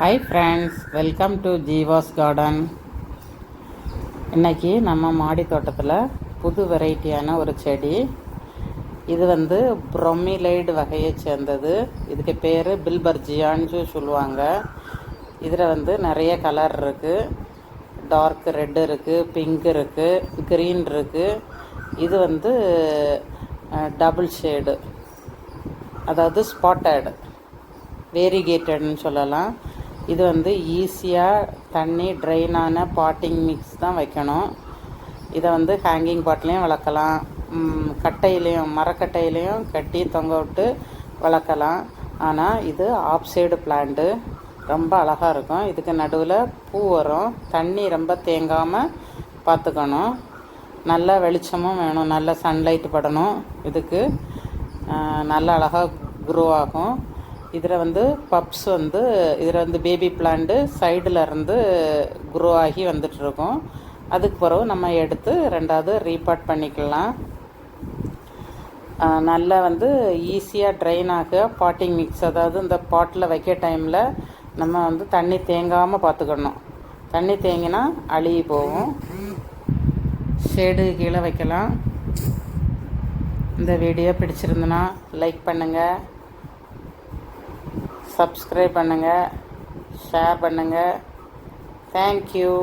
Hi friends welcome to Jeeva's garden இன்னைக்கு நம்ம மாடி தோட்டத்தில் புது வெரைட்டியான ஒரு செடி. இது வந்து ப்ரொமிலைடு வகையை சேர்ந்தது. இதுக்கு பேர் பில்பர்ஜியான்னு சொல்லுவாங்க. இதில் வந்து நிறைய கலர் இருக்குது டார்க் ரெட் இருக்குது பிங்க் இருக்குது க்ரீன் இருக்குது இது வந்து டபுள் ஷேடு அதாவது ஸ்பாட்டட் வேரிகேட்டட்னு சொல்லலாம். இது வந்து ஈஸியாக தண்ணி ட்ரைனான பாட்டிங் மிக்ஸ் தான் வைக்கணும். இதை வந்து ஹேங்கிங் பாட்லேயும் வளர்க்கலாம் கட்டையிலையும் மரக்கட்டையிலையும் கட்டி தொங்க விட்டு வளர்க்கலாம் ஆனால் இது ஆஃப் சைடு பிளான்ட்டு ரொம்ப அழகாக இருக்கும். இதுக்கு நடுவில் பூ வரும். தண்ணி ரொம்ப தேங்காமல் பார்த்துக்கணும் நல்ல வெளிச்சமும் வேணும். நல்ல சன்லைட் படணும். இதுக்கு நல்ல அழகாக குரோ ஆகும். இதில் வந்து பப்ஸ் வந்து இதில் வந்து பேபி பிளான்ட்டு சைடில் இருந்து குரோ ஆகி வந்துட்டுருக்கோம். அதுக்கு பிறகு நம்ம எடுத்து ரெண்டாவது ரீபாட் பண்ணிக்கலாம். நல்லா வந்து ஈஸியாக ட்ரைன் ஆக பாட்டிங் மிக்ஸ் அதாவது இந்த பாட்டில் வைக்க டைமில் நம்ம வந்து தண்ணி தேங்காமல் பார்த்துக்கணும். தண்ணி தேங்கினா அழுகி போகும். ஷேடு கீழே வைக்கலாம். இந்த வீடியோ பிடிச்சிருந்துன்னா லைக் பண்ணுங்கள் சப்ஸ்கிரைப் பண்ணுங்கள் ஷேர் பண்ணுங்கள் தேங்க்யூ